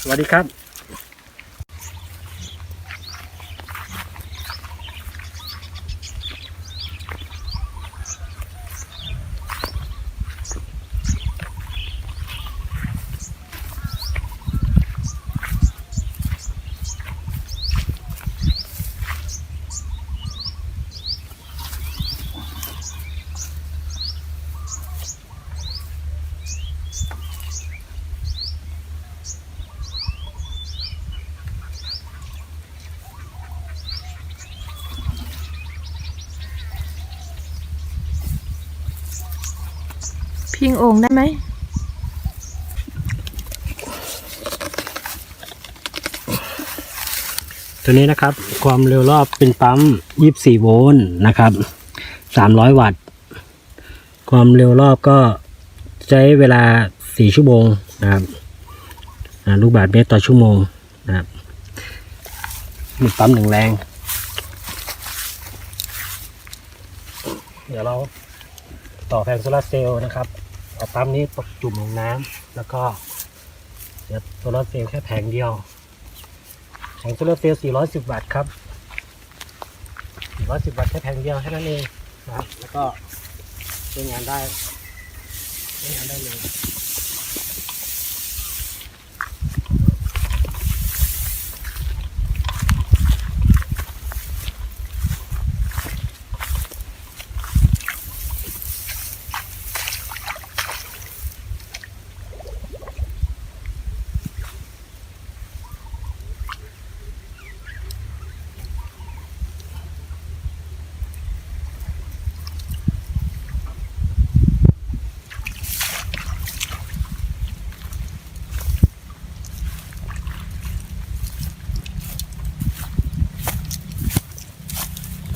สวัสดีครับ พิงโอ่งได้ไหมตัวนี้นะครับ ความเร็วรอบเป็นปั๊ม 24 โวลต์นะครับ 300 วัตต์ ความเร็วรอบก็ใช้เวลา 4 ชั่วโมงนะครับลูกบาศก์เมตรต่อชั่วโมงนะครับมีปั๊มหนึ่งแรง เดี๋ยวเราต่อแผงโซลาเซลล์นะครับ เอาปั๊มนี้จุ่มลงน้ำแล้วก็เดี๋ยวโซลาร์เซลล์แค่แผงเดียวแผงโซลาร์เซลล์410วัตต์ครับ410วัตต์แค่แผงเดียวแค่นั้นเองนะครับแล้วก็ใช้งานได้ใช้งานได้เลย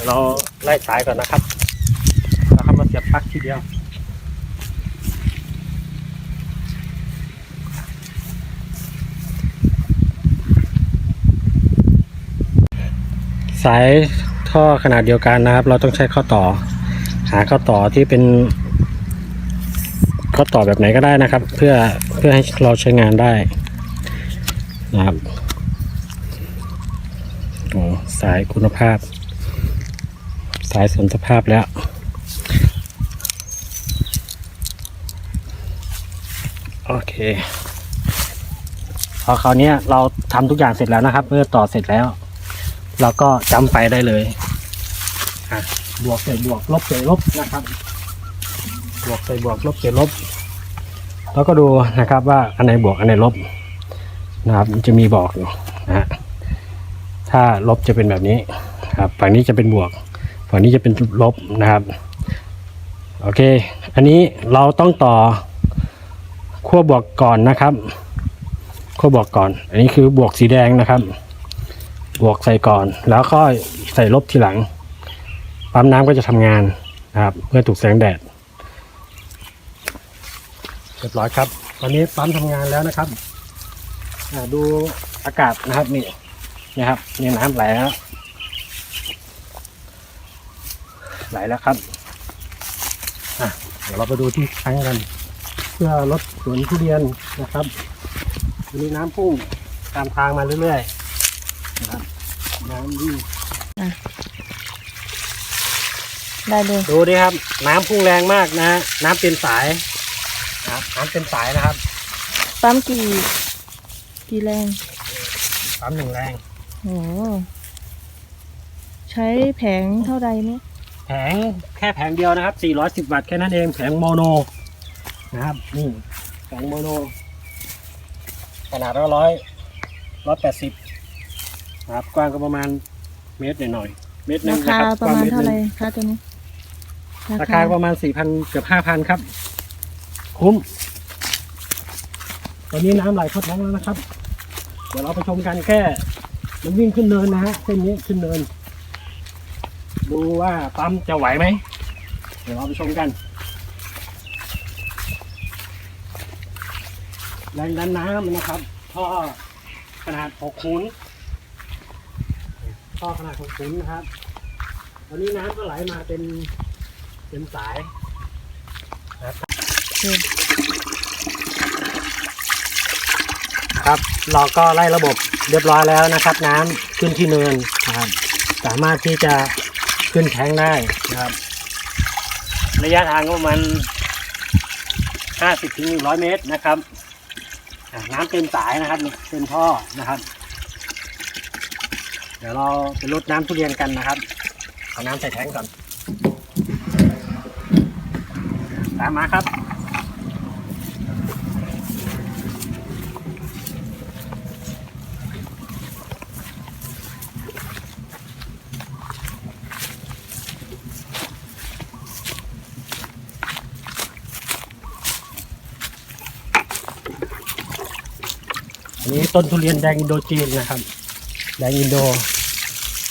เราไล่สายก่อนนะครับแล้วก็มาเสียบปลั๊กทีเดียวสายท่อขนาดเดียวกันนะครับ เราต้องใช้ข้อต่อ หาข้อต่อที่เป็น ข้อต่อแบบไหนก็ได้นะครับ เพื่อเพื่อให้เราใช้งานได้นะครับโอ้สายคุณภาพ สายสมสภาพแล้วโอเคพอคราวนี้เราทำทุกอย่างเสร็จแล้วนะครับ เมื่อต่อเสร็จแล้ว เราก็จำไฟได้เลยบวกใส่บวกลบใส่ลบนะครับ บวกใส่บวกลบใส่ลบ แล้วก็ดูนะครับว่าอันไหนบวกอันไหนลบนะครับจะมีบอกอยู่นะฮะถ้าลบจะเป็นแบบนี้ครับฝั่งนี้จะเป็นบวก ฝั่งนี้จะเป็นลบนะครับโอเค อันนี้เราต้องต่อขั้วบวกก่อนนะครับขั้วบวกก่อน อันนี้คือบวกสีแดงนะครับ บวกใส่ก่อน แล้วก็ใส่ลบทีหลัง ปั๊มน้ำก็จะทำงานนะครับเพื่อถูกแสงแดดเรียบร้อยครับ ตอนนี้ปั๊มทำงานแล้วนะครับดูอากาศนะครับนี่นะครับนี่น้ำไหลแล้ว ไหลแล้วครับอะเดี๋ยวเราไปดูที่แทงกัน เพื่อลดสวนทุเรียนนะครับมีน้ำพุ่งตามทางมาเรื่อยๆนะครับน้ำวิ่งได้เลยดูดิครับ น้ำพุ่งแรงมากนะฮะน้ำเต็มสายนะครับน้ำเต็มสายนะครับปั๊มกี่กี่แรงปั๊มหนึ่งแรงโอ้ใช้แผงเท่าใดเนี่ย แผงแค่แผงเดียวนะครับ 410 วัตต์แค่นั้นเองแผงโมโนนะครับนี่แผงโมโน ขนาดละร้อยร้อยแปดสิบนะครับกว้างก็ประมาณเมตรหน่อยๆเมตรหนึรางนะคาครับประมาณกว้งตเท่าไหร่นึ่งคะตัวนี้ราคาประมาณสี่พันเกือบห้าพันครับ คุ้ม ตอนนี้น้ำไหลเข้าแท้งแล้วนะครับ เดี๋ยวเราไปชมกันแค่มันวิ่งขึ้นเนินนะฮะเส้นนี้ขึ้นเนิน ดูว่าปั๊มจะไหวไหม เดี๋ยวเราไปชมกัน แรงดันน้ำนะครับ ท่อขนาด6คูณท่อขนาด6คูณนะครับตอนนี้น้ำก็ไหลมาเป็นเป็นสายครับเคครับเราก็ไล่ระบบเรียบร้อยแล้วนะครับ น้ำขึ้นที่เนินนะครับ สามารถที่จะ ขึ้นแทงได้นะครับ ระยะทางก็ประมาสิบถึงหนึ่งร้อยเมตรนะครับน้ำเต็มสายนะครับเต็มท่อนะครับ เดี๋ยวเราไปรดน้ำทุเรียนกันนะครับเอาน้ำใส่แทงก่อนตามมาครับ นี้ต้นทุเรียนแดงอินโดจีนนะครับ แดงอินโด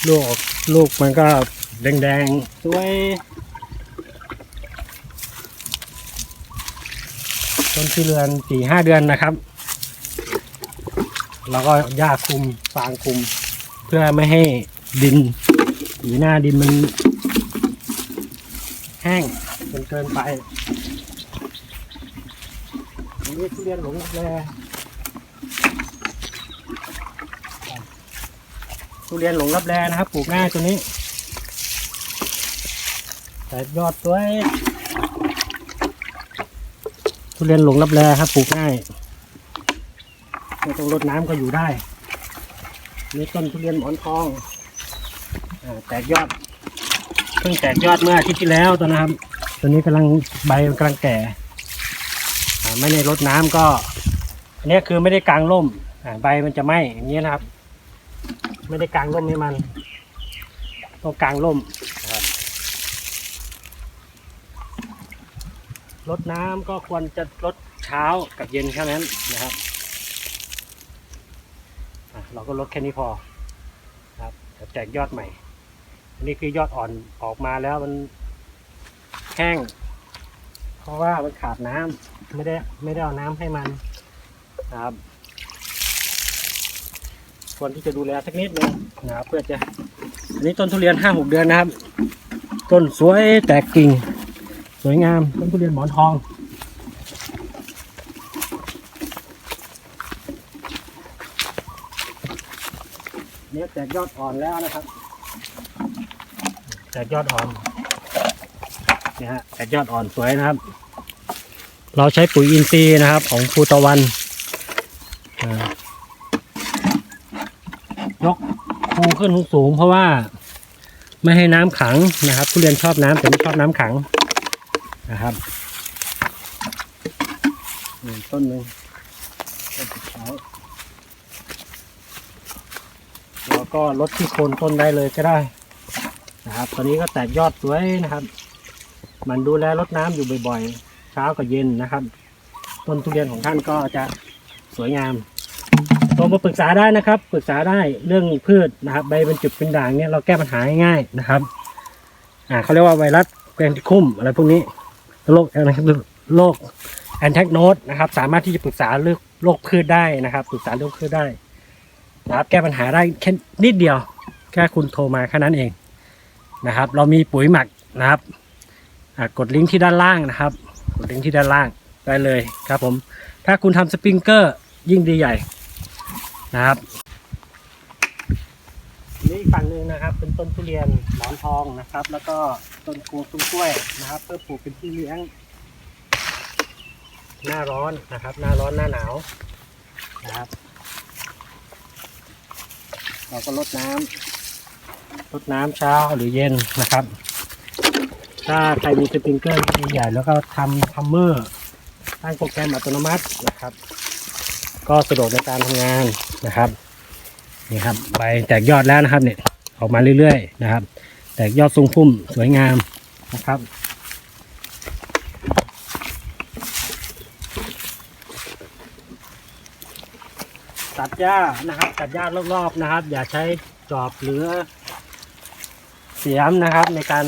ลูกลูกมันก็แดงๆสวยต้นทุเรียนสี่ห้าเดือนนะครับ แล้วก็หญ้าคุมฟางคุม เพื่อไม่ให้ดินหรือหน้าดินมันแห้งจนเกินไปนนี้ทุเรียนหลงแล ทุเรียนหลงรับแรนะครับ ปลูกง่ายตัวนี้แต่ยอดสวยทุเรียนหลงรับแรครับ ปลูกง่ายไม่ต้องรดน้ำก็อยู่ได้นี่ต้นทุเรียนหมอนทองอแตกยอดเพิ่งแตกยอดเมื่ออาทิตย์ที่แล้วตัวนะครับ ตัวนี้กำลังใบกำลังแก่ไม่ได้รดน้ำก็ อันนี้คือไม่ได้กลางร่มใบมันจะไหม้อย่างนี้นะครับ ไม่ได้กางร่มให้มันต้องกางร่มนะครับรดน้ำก็ควรจะรดเช้ากับเย็นแค่นั้นนะครับอะเราก็ลดแค่นี้พอครับเดี๋ยวแจกยอดใหม่ อันนี้คือยอดอ่อนออกมาแล้วมันแห้ง เพราะว่ามันขาดน้ำไม่ได้ไม่ได้เอาน้ำให้มันนะครับ ควรที่จะดูแลสักนิดนึงนะครับเพื่อจะอันนี้ต้นทุเรียนห้าหกเดือนนะครับ ต้นสวยแตกกิ่ง สวยงามต้นทุเรียนหมอนทองเนี่ยแตกยอดอ่อนแล้วนะครับ แตกยอดอ่อนเนี่ยฮะแตกยอดอ่อนสวยนะครับ เราใช้ปุ๋ยอินทรีย์นะครับ ของภูตะวันอ่ายกภู ขึ้นสูงเพราะว่า ไม่ให้น้ำขังนะครับทุเรียนชอบน้ำแต่ไม่ชอบน้ำขังนะครับนี่ต้นหนึ่งต้นสุดท้าแล้วก็ลดที่โคนต้นได้เลยก็ได้นะครับ ตอนนี้ก็แตกยอดสวยนะครับ มันดูแลรดน้ำอยู่บ่อยๆ เช้ากับเย็นนะครับ ต้นทุเรียนของท่านก็จะสวยงาม รมาปรึกษาได้นะครับ ปรึกษาได้เรื่องพืชนะครับ ใบเป็นจุดเป็นด่างเนี่ยเราแก้ปัญหาง่ายๆนะครับ อ่าเขาเรียกว่าไวรัสแกรนติคุมอะไรพวกนี้โรคอะไรครับโรคแอนแทกโนดนะครับ สามารถที่จะปรึกษาเรื่องโรคพืชได้นะครับ ปรึกษาเรื่องพืชได้นะครับ แก้ปัญหาได้แค่นิดเดียว แค่คุณโทรมาแค่นั้นเองนะครับ เรามีปุ๋ยหมักนะครับกดลิงก์ที่ด้านล่างนะครับ กดลิงก์ที่ด้านล่างได้เลยครับผม ถ้าคุณทำสปริงเกอร์ยิ่งดีใหญ่ นะครับ นี่อีกฝั่งหนึ่งนะครับ เป็นต้นทุเรียนหมอนทองนะครับ แล้วก็ต้นกงต้นกล้วยนะครับ เพื่อปลูกเป็นที่เลี้ยง หน้าร้อนนะครับ หน้าร้อนหน้าหนาวนะครับ เราก็ลดน้ำลดน้ำเช้าหรือเย็นนะครับ ถ้าใครมีสปริงเกอร์ใหญ่แล้วก็ทำทัมเมอร์ตั้งโปรแกรมอัตโนมัตินะครับ ก็สะดวกในการทำงานนะครับนี่ครับใบแตกยอดแล้วนะครับเนี่ยออกมาเรื่อยๆนะครับ แตกยอดทรงพุ่มสวยงามนะครับตัดหญ้านะครับ ตัดหญ้ารอบๆนะครับ อย่าใช้จอบหรือเสียมนะครับ ในการ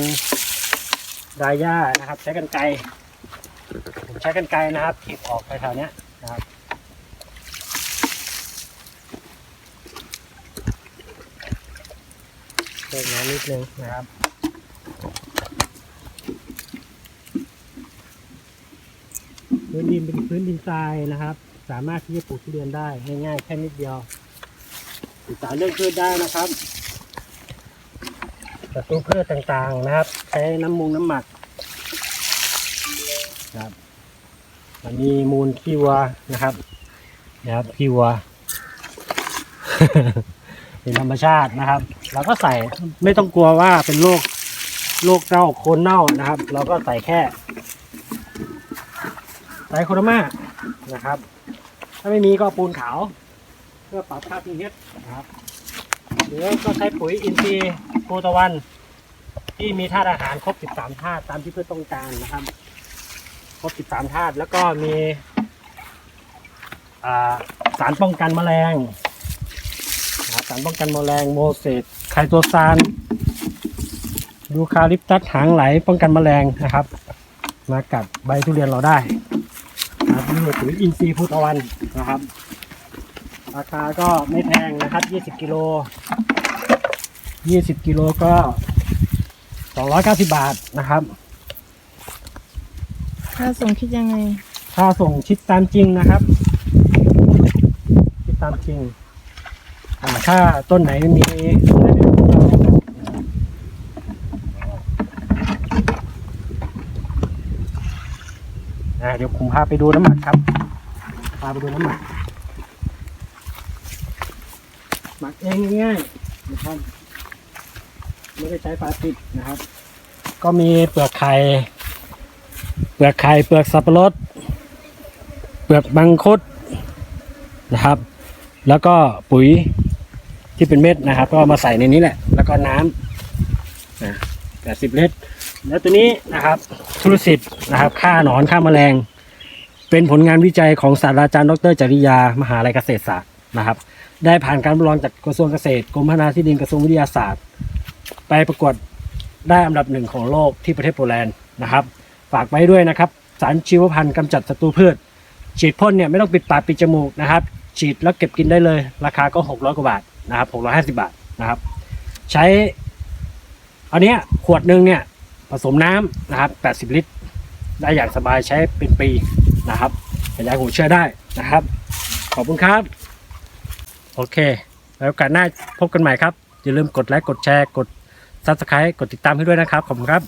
ดายหญ้านะครับ ใช้กันไกรใช้กันไกรนะครับขีดออกไปแถวเนี้ ยนะครับเติมน้ำนิดนึงนะครับพื้นดินเป็นพื้นดินทรายนะครับ สามารถที่จะปลูกทุเรียนได้ง่ายๆแค่นิดเดียวศึกษาเรื่องพืชได้นะครับศัตรูพืชต่างๆนะครับ ใช้น้ำมุงน้ำหมักครับอันนี้มูลขี้วัวนะครับนะครับขี้วัว เป็นธรรมชาตินะครับ เราก็ใส่ไม่ต้องกลัวว่าเป็นโรคโรคเน่าโคนเน่านะครับ เราก็ใส่แค่ไตรโคโรมานะครับ ถ้าไม่มีก็ปูนขาว เพื่อปรับค่า pH นะครับหรือก็ใช้ปุ๋ยอินทรีย์โพตะวัน ที่มีธาตุอาหารครบ 13ธาตุตามที่เพื่อต้องการนะครับ ครบ 13ธาตุแล้วก็มีสารป้องกันแมลง นะครับสารป้องกันแมลงโมเสสไคโตซานยูคาลิปตัสหางไหลป้องกันแมลงนะครับ มากัดใบทุเรียนเราได้นะครับนี่คือปุ๋ยอินทรีย์พุทธวันนะครับ ราคาก็ไม่แพงนะครับ 20กิโล20กิโลก็ 290 บาทนะครับ ค่าส่งคิดยังไง ค่าส่งชิดตามจริงนะครับ ชิดตามจริงอ่า ถ้าต้นไหนมีเดี๋ยวผมพาไปดูน้ำหมักครับ พาไปดูน้ำหมัก หมักเองง่ายๆนะครับ ไม่ได้ใช้ปลาติดนะครับ ก็มีเปลือกไข่ เปลือกไข่ เปลือกสับปะรด เปลือกมังคุดนะครับ แล้วก็ปุ๋ย ที่เป็นเม็ดนะครับ ก็มาใส่ในนี้แหละ แล้วก็น้ำนะแปดสิบลิตรแล้วตัวนี้นะครับทุลสิทธิ์นะครับฆ่าหนอนฆ่าแมลง เป็นผลงานวิจัยของศาสตราจารย์ดรจริยา มหาลัยเกษตรศาสตร์นะครับ ได้ผ่านการทดลองจากกระทรวงเกษตรกรมพัฒนาที่ดินกระทรวงวิทยาศาสตร์ ไปประกวดได้อันดับหนึ่งของโลกที่ประเทศโปแลนด์นะครับ ฝากไว้ด้วยนะครับ สารชีวพันธุ์กำจัดศัตรูพืช ฉีดพ่นเนี่ยไม่ต้องปิดปากปิดจมูกนะครับ ฉีดแล้วเก็บกินได้เลย ราคาก็ 600 กว่าบาท นะครับ650บาทนะครับ ใช้อันเนี้ยขวดหนึ่งเนี่ยผสมน้ำนะครับ80ลิตร ได้อย่างสบายใช้เป็นปีนะครับขยายหัวเชื้อได้นะครับ ขอบคุณครับ โอเค แล้วโอกาสหน้าพบกันใหม่ครับ อย่าลืมกดไลค์กดแชร์กด Subscribe กดติดตามให้ด้วยนะครับ ขอบคุณครับ